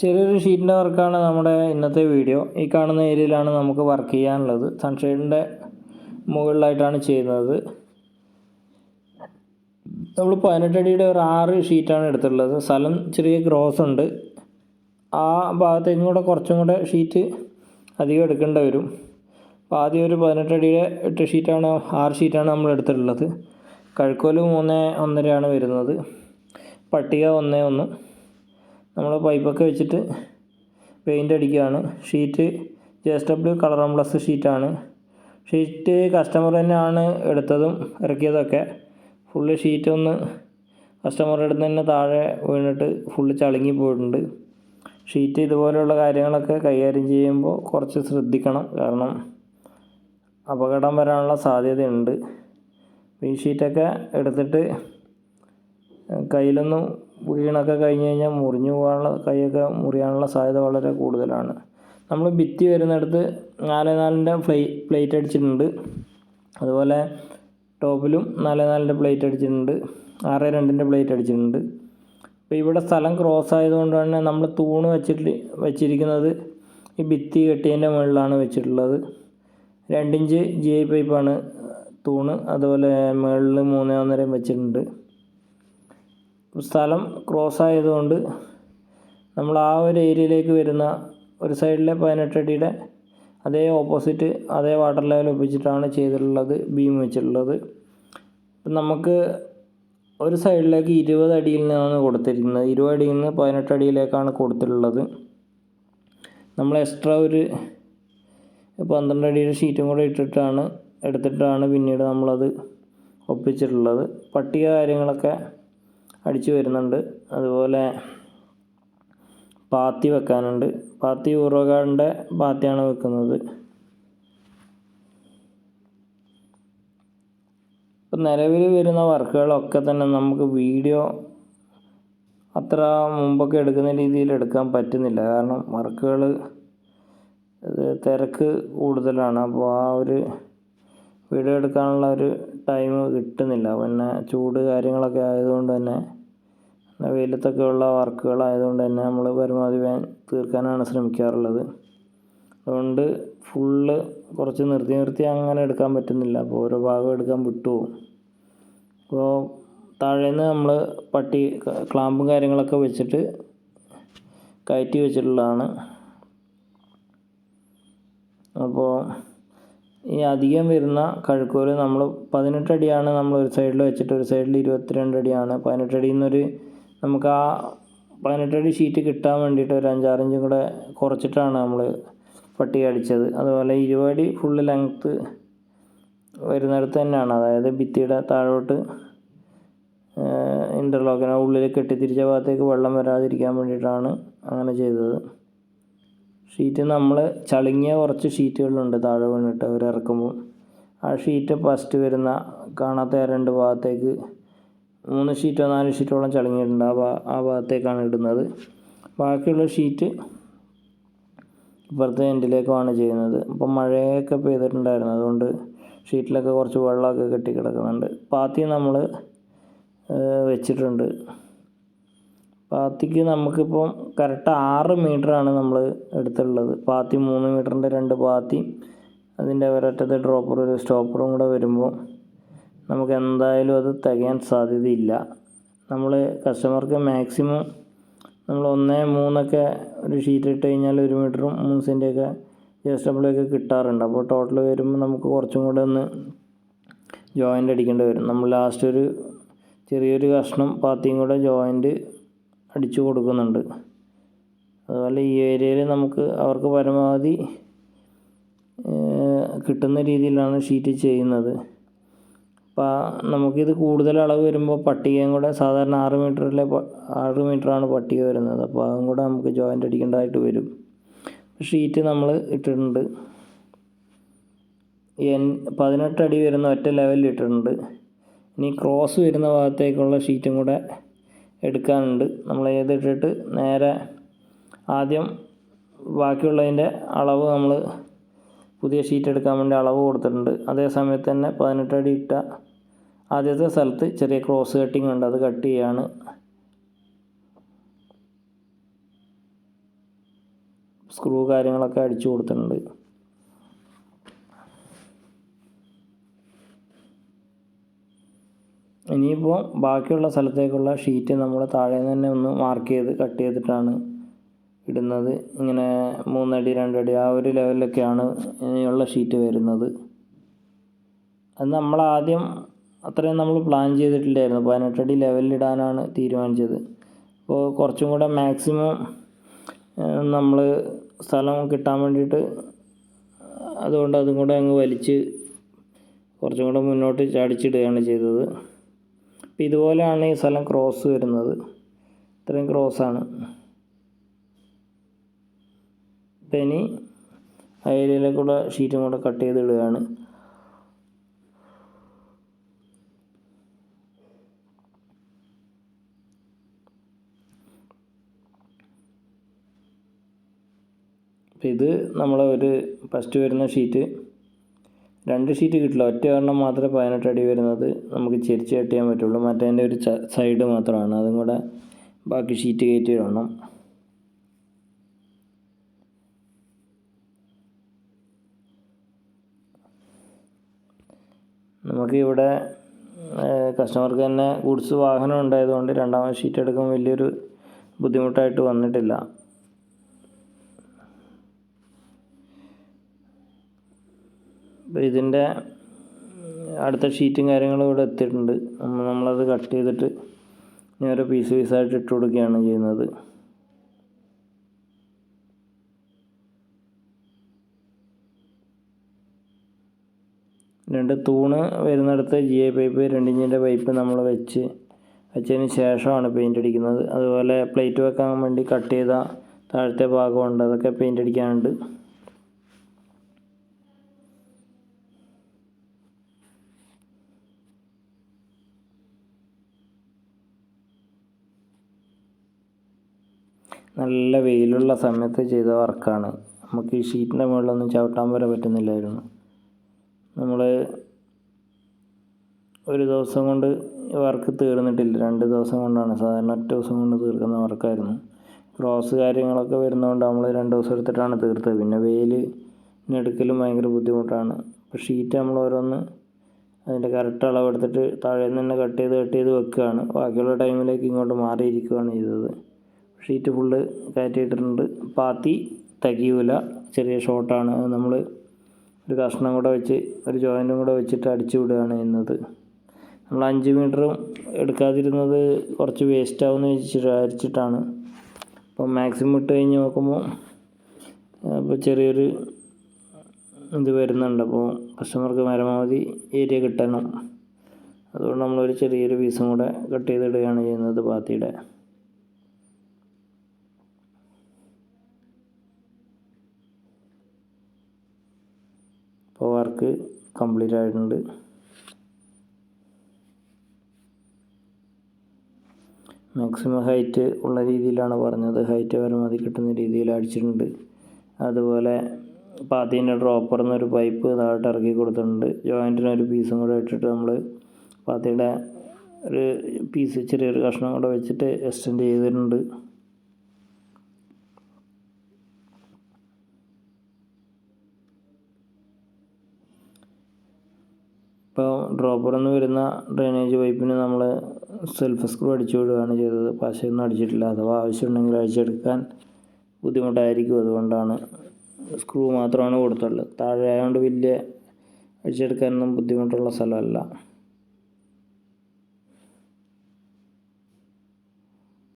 ചെറിയൊരു ഷീറ്റിന്റെ വർക്കാണ് നമ്മുടെ ഇന്നത്തെ വീഡിയോ. ഈ കാണുന്ന ഏരിയയിലാണ് നമുക്ക് വർക്ക് ചെയ്യാനുള്ളത്. സൺഷെയ്ഡിന്റെ മുകളിലായിട്ടാണ് ചെയ്യുന്നത്. നമ്മൾ പതിനെട്ടടിയുടെ ഒരു ആറ് ഷീറ്റാണ് എടുത്തിട്ടുള്ളത്. സ്ഥലം ചെറിയ ക്രോസ് ഉണ്ട്. ആ ഭാഗത്തേക്കും കൂടെ കുറച്ചും കൂടെ ഷീറ്റ് അധികം എടുക്കേണ്ടി വരും. അപ്പോൾ ആദ്യം ഒരു പതിനെട്ടടിയുടെ എട്ട് ഷീറ്റാണ് ആറ് ഷീറ്റാണ് നമ്മൾ എടുത്തിട്ടുള്ളത്. കഴുക്കോൽ മൂന്ന് ഒന്നരയാണ് വരുന്നത്. പട്ടിക ഒന്ന് ഒന്ന്. നമ്മൾ പൈപ്പൊക്കെ വെച്ചിട്ട് പെയിന്റ് അടിക്കുകയാണ് sheet J S W colour plus ഷീറ്റാണ് sheet customer തന്നെയാണ് എടുത്തതും ഇറക്കിയതൊക്കെ. ഫുള്ള് ഷീറ്റ് ഒന്ന് കസ്റ്റമറുടെ അടുത്ത് തന്നെ താഴെ വീണിട്ട് ഫുള്ള് ചളുങ്ങി പോയിട്ടുണ്ട്. ഷീറ്റ് ഇതുപോലെയുള്ള കാര്യങ്ങളൊക്കെ കൈകാര്യം ചെയ്യുമ്പോൾ കുറച്ച് ശ്രദ്ധിക്കണം. കാരണം അപകടം വരാനുള്ള സാധ്യതയുണ്ട്. ഈ ഷീറ്റൊക്കെ എടുത്തിട്ട് കയ്യിലൊന്നും വീണൊക്കെ കഴിഞ്ഞ് കഴിഞ്ഞാൽ മുറിഞ്ഞു പോകാനുള്ള കൈയൊക്കെ മുറിയാനുള്ള സാധ്യത വളരെ കൂടുതലാണ്. നമ്മൾ ഭിത്തി വരുന്നിടത്ത് നാല് നാലിന്റെ പ്ലേ പ്ലേറ്റ് അടിച്ചിട്ടുണ്ട്. അതുപോലെ ടോപ്പിലും നാല് നാലിന്റെ പ്ലേറ്റ് അടിച്ചിട്ടുണ്ട്. ആറ് രണ്ടിന്റെ പ്ലേറ്റ് അടിച്ചിട്ടുണ്ട്. അപ്പോൾ ഇവിടെ സ്ഥലം ക്രോസ് ആയതുകൊണ്ട് തന്നെ നമ്മൾ തൂണ് വെച്ചിട്ട് വെച്ചിരിക്കുന്നത് ഈ ഭിത്തി കെട്ടിയതിന്റെ മുകളിലാണ് വെച്ചിട്ടുള്ളത്. രണ്ടിഞ്ച് ജി ഐ പൈപ്പാണ് തൂണ്. അതുപോലെ മുകളിൽ മൂന്നേ ഒന്നരയും വെച്ചിട്ടുണ്ട്. സ്ഥലം ക്രോസ് ആയതുകൊണ്ട് നമ്മൾ ആ ഒരു ഏരിയയിലേക്ക് വരുന്ന ഒരു സൈഡിലെ പതിനെട്ടടിയുടെ അതേ ഓപ്പോസിറ്റ് അതേ വാട്ടർ ലെവൽ ഒപ്പിച്ചിട്ടാണ് ചെയ്തിട്ടുള്ളത് ബീം വെച്ചിട്ടുള്ളത്. നമുക്ക് ഒരു സൈഡിലേക്ക് ഇരുപത് അടിയിൽ നിന്നാണ് കൊടുത്തിരിക്കുന്നത്. ഇരുപത് അടിയിൽ നിന്ന് പതിനെട്ട് അടിയിലേക്കാണ് കൊടുത്തിട്ടുള്ളത്. നമ്മൾ എക്സ്ട്രാ ഒരു പന്ത്രണ്ട് അടിയുടെ ഷീറ്റും കൂടെ ഇട്ടിട്ടാണ് എടുത്തിട്ടാണ് പിന്നീട് നമ്മളത് ഒപ്പിച്ചിട്ടുള്ളത്. പട്ടിക കാര്യങ്ങളൊക്കെ അടിച്ചു വരുന്നുണ്ട്. അതുപോലെ പാത്തി വെക്കാനുണ്ട്. പാത്തി യൂറോകാർഡിന്റെ പാത്തിയാണ് വെക്കുന്നത്. ഇപ്പം നിലവിൽ വരുന്ന വർക്കുകളൊക്കെ തന്നെ നമുക്ക് വീഡിയോ അത്ര മുമ്പൊക്കെ എടുക്കുന്ന രീതിയിൽ എടുക്കാൻ പറ്റുന്നില്ല. കാരണം വർക്കുകൾ തിരക്ക് കൂടുതലാണ്. അപ്പോൾ ആ ഒരു വീഡിയോ എടുക്കാനുള്ള ഒരു ടൈം കിട്ടുന്നില്ല. പിന്നെ ചൂട് കാര്യങ്ങളൊക്കെ ആയതുകൊണ്ട് തന്നെ വെയിലത്തൊക്കെ ഉള്ള വർക്കുകളായതുകൊണ്ട് തന്നെ നമ്മൾ പരമാവധി വേഗം തീർക്കാനാണ് ശ്രമിക്കാറുള്ളത്. അതുകൊണ്ട് ഫുള്ള് കുറച്ച് നിർത്തി നിർത്തി അങ്ങനെ എടുക്കാൻ പറ്റുന്നില്ല. അപ്പോൾ ഓരോ ഭാഗം എടുക്കാൻ വിട്ടുപോകും. അപ്പോൾ താഴേന്ന് നമ്മൾ പട്ടി ക്ലാമ്പും കാര്യങ്ങളൊക്കെ വെച്ചിട്ട് കയറ്റി വെച്ചിട്ടുള്ളതാണ്. അപ്പോൾ ഈ അധികം വരുന്ന കഴുക്കോൽ നമ്മൾ പതിനെട്ട് അടിയാണ് നമ്മൾ ഒരു സൈഡിൽ വെച്ചിട്ട് ഒരു സൈഡിൽ ഇരുപത്തിരണ്ട് അടിയാണ്. പതിനെട്ട് അടിയിൽ നിന്നൊരു നമുക്ക് ആ പതിനെട്ടടി ഷീറ്റ് കിട്ടാൻ വേണ്ടിയിട്ട് ഒരു അഞ്ചാറിഞ്ചും കൂടെ കുറച്ചിട്ടാണ് നമ്മൾ പട്ടിക അടിച്ചത്. അതുപോലെ ഇരുപടി ഫുള്ള് ലെങ്ത്ത് വരുന്നിടത്ത് തന്നെയാണ്. അതായത് ഭിത്തിയുടെ താഴോട്ട് ഇന്റർലോക്കിനെ ഉള്ളിൽ കെട്ടിത്തിരിച്ച ഭാഗത്തേക്ക് വെള്ളം വരാതിരിക്കാൻ വേണ്ടിയിട്ടാണ് അങ്ങനെ ചെയ്തത്. ഷീറ്റ് നമ്മൾ ചളുങ്ങിയ കുറച്ച് ഷീറ്റുകളുണ്ട് താഴെ വീണിട്ട് അവർ ഇറക്കുമ്പോൾ. ആ ഷീറ്റ് ഫസ്റ്റ് വരുന്ന കാണാത്ത രണ്ട് ഭാഗത്തേക്ക് മൂന്ന് ഷീറ്റോ നാല് ഷീറ്റോളം ചളുങ്ങിയിട്ടുണ്ട്. ആ ഭാ ആ ഭാഗത്തേക്കാണ് ഇടുന്നത്. ബാക്കിയുള്ള ഷീറ്റ് ഇപ്പുറത്തെ എൻഡിലേക്കുമാണ് ചെയ്യുന്നത്. അപ്പം മഴയൊക്കെ പെയ്തിട്ടുണ്ടായിരുന്നു. അതുകൊണ്ട് ഷീറ്റിലൊക്കെ കുറച്ച് വെള്ളമൊക്കെ കെട്ടി കിടക്കുന്നുണ്ട്. പാത്തി നമ്മൾ വെച്ചിട്ടുണ്ട്. പാത്തിക്ക് നമുക്കിപ്പം കറക്റ്റ് ആറ് മീറ്ററാണ് നമ്മൾ എടുത്തിട്ടുള്ളത്. പാത്തി മൂന്ന് മീറ്ററിന്റെ രണ്ട് പാത്തി അതിന്റെ ഒരറ്റത്തെ ഡ്രോപ്പർ ഒരു സ്റ്റോപ്പറും കൂടെ വരുമ്പോൾ നമുക്ക് എന്തായാലും അത് തികയാൻ സാധ്യതയില്ല. നമ്മൾ കസ്റ്റമർക്ക് മാക്സിമം നമ്മൾ ഒന്ന് മൂന്നൊക്കെ ഒരു ഷീറ്റ് ഇട്ട് കഴിഞ്ഞാൽ ഒരു മീറ്ററും മൂന്ന് സെന്റൊക്കെ ജസ്റ്റ് ഡബ്ല്യൊക്കെ കിട്ടാറുണ്ട്. അപ്പോൾ ടോട്ടൽ വരുമ്പോൾ നമുക്ക് കുറച്ചും കൂടെ ഒന്ന് ജോയിന്റ് അടിക്കേണ്ടി വരും. നമ്മൾ ലാസ്റ്റ് ഒരു ചെറിയൊരു കഷ്ണം പാത്തിയും കൂടെ ജോയിന്റ് അടിച്ചു കൊടുക്കുന്നുണ്ട്. അതുപോലെ ഈ ഏരിയയിൽ നമുക്ക് അവർക്ക് പരമാവധി കിട്ടുന്ന രീതിയിലാണ് ഷീറ്റ് ചെയ്യുന്നത്. അപ്പോൾ നമുക്കിത് കൂടുതൽ അളവ് വരുമ്പോൾ പട്ടികയും കൂടെ സാധാരണ ആറ് മീറ്ററിലെ ആറ് മീറ്ററാണ് പട്ടിക വരുന്നത്. അപ്പോൾ അതും കൂടെ നമുക്ക് ജോയിന്റ് അടിക്കേണ്ടതായിട്ട് വരും. ഷീറ്റ് നമ്മൾ ഇട്ടിട്ടുണ്ട്. എൻ പതിനെട്ട് അടി വരുന്ന ഒറ്റ ലെവലിൽ ഇട്ടിട്ടുണ്ട്. ഇനി ക്രോസ് വരുന്ന ഭാഗത്തേക്കുള്ള ഷീറ്റും കൂടെ എടുക്കാനുണ്ട്. നമ്മൾ ഏതിട്ടിട്ട് നേരെ ആദ്യം ബാക്കിയുള്ളതിന്റെ അളവ് നമ്മൾ പുതിയ ഷീറ്റ് എടുക്കാൻ വേണ്ടി അളവ് കൊടുത്തിട്ടുണ്ട്. അതേ സമയത്ത് തന്നെ പതിനെട്ടടി ഇട്ട ആദ്യത്തെ സ്ഥലത്ത് ചെറിയ ക്രോസ് കട്ടിങ് ഉണ്ട്. അത് കട്ട് ചെയ്യാണ്. സ്ക്രൂ കാര്യങ്ങളൊക്കെ അടിച്ചു കൊടുത്തിട്ടുണ്ട്. ഇനിയിപ്പോൾ ബാക്കിയുള്ള സ്ഥലത്തേക്കുള്ള ഷീറ്റ് നമ്മൾ താഴെ നിന്ന് തന്നെ ഒന്ന് മാർക്ക് ചെയ്ത് കട്ട് ചെയ്തിട്ടാണ് ഇടുന്നത്. ഇങ്ങനെ മൂന്നടി രണ്ടടി ആ ഒരു ലെവലിലൊക്കെയാണ് ഇനിയുള്ള ഷീറ്റ് വരുന്നത്. അത് നമ്മൾ ആദ്യം അത്രയും നമ്മൾ പ്ലാൻ ചെയ്തിട്ടില്ലായിരുന്നു. പതിനെട്ടടി ലെവലിലിടാനാണ് തീരുമാനിച്ചത്. അപ്പോൾ കുറച്ചും കൂടെ മാക്സിമം നമ്മൾ സ്ഥലം കിട്ടാൻ വേണ്ടിയിട്ട് അതുകൊണ്ട് അതും കൂടെ അങ്ങ് വലിച്ച് കുറച്ചും കൂടെ മുന്നോട്ട് ചാടിച്ചിടുകയാണ് ചെയ്തത്. അപ്പോൾ ഇതുപോലെയാണ് ഈ സ്ഥലം ക്രോസ് വരുന്നത്. ഇത്രയും ക്രോസാണ് അപ്പം ഇനി ആ കൂടെ ഷീറ്റും കൂടെ കട്ട് ചെയ്തിടുകയാണ് അപ്പം ഇത് നമ്മളെ ഒരു ഫസ്റ്റ് വരുന്ന ഷീറ്റ് രണ്ട് ഷീറ്റ് കിട്ടില്ല. ഒറ്റ ഒരെണ്ണം മാത്രമേ പതിനെട്ട് അടി വരുന്നത് നമുക്ക് ചെരിച്ച് കട്ട് ചെയ്യാൻ പറ്റുള്ളൂ. മറ്റേതിന്റെ ഒരു സൈഡ് മാത്രമാണ്. അതും കൂടെ ബാക്കി ഷീറ്റ് കയറ്റി നമുക്ക് ഇവിടെ കസ്റ്റമർക്ക് തന്നെ ഗുഡ്സ് വാഹനം ഉണ്ടായതുകൊണ്ട് രണ്ടാമത് ഷീറ്റ് എടുക്കാൻ വലിയൊരു ബുദ്ധിമുട്ടായിട്ട് വന്നിട്ടില്ല. അപ്പോൾ ഇതിന്റെ അടുത്ത ഷീറ്റും കാര്യങ്ങളും ഇവിടെ എത്തിയിട്ടുണ്ട്. നമ്മളത് കട്ട് ചെയ്തിട്ട് ഓരോ പീസ് പീസായിട്ട് ഇട്ട് കൊടുക്കുകയാണ് ചെയ്യുന്നത്. രണ്ട് തൂണ് വരുന്നിടത്ത് ജി ഐ പൈപ്പ് രണ്ടിഞ്ചിന്റെ പൈപ്പ് നമ്മൾ വെച്ച് വെച്ചതിന് ശേഷമാണ് പെയിന്റ് അടിക്കുന്നത്. അതുപോലെ പ്ലേറ്റ് വെക്കാൻ വേണ്ടി കട്ട് ചെയ്ത താഴത്തെ ഭാഗമുണ്ട്. അതൊക്കെ പെയിന്റ് അടിക്കാനുണ്ട്. നല്ല വെയിലുള്ള സമയത്ത് ചെയ്ത വർക്കാണ്. നമുക്ക് ഈ ഷീറ്റിന്റെ മുകളിലൊന്നും ചവിട്ടാൻ വരെ പറ്റുന്നില്ലായിരുന്നു. നമ്മൾ ഒരു ദിവസം കൊണ്ട് വർക്ക് തീർന്നിട്ടില്ല. രണ്ട് ദിവസം കൊണ്ടാണ്. സാധാരണ ഒറ്റ ദിവസം കൊണ്ട് തീർക്കുന്ന വർക്കായിരുന്നു. ക്രോസ് കാര്യങ്ങളൊക്കെ വരുന്നതുകൊണ്ട് നമ്മൾ രണ്ട് ദിവസം എടുത്തിട്ടാണ് തീർത്തത്. പിന്നെ വെയിൽ എടുക്കലും ഭയങ്കര ബുദ്ധിമുട്ടാണ്. അപ്പോൾ ഷീറ്റ് നമ്മൾ ഓരോന്ന് അതിന്റെ കറക്റ്റ് അളവെടുത്തിട്ട് താഴെ നിന്ന് കട്ട് ചെയ്ത് കട്ട് ചെയ്ത് വെക്കുകയാണ്. ബാക്കിയുള്ള ടൈമിലേക്ക് ഇങ്ങോട്ട് മാറിയിരിക്കുകയാണ് ചെയ്തത്. ഷീറ്റ് ഫുള്ള് കയറ്റിയിട്ടിട്ടുണ്ട്. പാത്തി തകിയൂല ചെറിയ ഷോട്ടാണ്. നമ്മൾ ഒരു കഷ്ണം കൂടെ വെച്ച് ഒരു ജോയിന്റും കൂടെ വെച്ചിട്ട് അടിച്ചു വിടുകയാണ് ചെയ്യുന്നത്. നമ്മൾ അഞ്ച് മീറ്ററും എടുക്കാതിരുന്നത് കുറച്ച് വേസ്റ്റ് ആവുമെന്ന് വിചാരിച്ചിട്ടാണ്. അപ്പോൾ മാക്സിമം ഇട്ട് കഴിഞ്ഞ് നോക്കുമ്പോൾ അപ്പോൾ ചെറിയൊരു ഇത് വരുന്നുണ്ട്. അപ്പോൾ കസ്റ്റമർക്ക് പരമാവധി ഏരിയ കിട്ടണം. അതുകൊണ്ട് നമ്മളൊരു ചെറിയൊരു പീസും കൂടെ കട്ട് ചെയ്തിടുകയാണ് ചെയ്യുന്നത് പാത്തിയുടെ ഇപ്പോൾ വർക്ക് കംപ്ലീറ്റ് ആയിട്ടുണ്ട്. മാക്സിമം ഹൈറ്റ് ഉള്ള രീതിയിലാണ് പറഞ്ഞത്. ഹൈറ്റ് പരമാവധി കിട്ടുന്ന രീതിയിൽ അടിച്ചിട്ടുണ്ട്. അതുപോലെ പാത്തിന്റെ ഡ്രോപ്പർ എന്നൊരു പൈപ്പ് താഴോട്ട് ഇറക്കി കൊടുത്തിട്ടുണ്ട്. ജോയിന്റിന് ഒരു പീസും കൂടെ ഇട്ടിട്ട് നമ്മൾ പാത്തിയുടെ ഒരു പീസ് ചെറിയൊരു കഷ്ണം കൂടെ വെച്ചിട്ട് എക്സ്റ്റെൻഡ് ചെയ്തിട്ടുണ്ട്. ഇപ്പോൾ ഡ്രോപ്പറിൽ നിന്ന് വരുന്ന ഡ്രെയിനേജ് പൈപ്പിന് നമ്മൾ സെൽഫ് സ്ക്രൂ അടിച്ചു വിടുകയാണ് ചെയ്തത്. പശയൊന്നും അടിച്ചിട്ടില്ല. അഥവാ ആവശ്യമുണ്ടെങ്കിൽ അഴിച്ചെടുക്കാൻ ബുദ്ധിമുട്ടായിരിക്കും. അതുകൊണ്ടാണ് സ്ക്രൂ മാത്രമാണ് കൊടുത്തുള്ളത്. താഴെ ആയതുകൊണ്ട് വലിയ അഴിച്ചെടുക്കാനൊന്നും ബുദ്ധിമുട്ടുള്ള സ്ഥലമല്ല.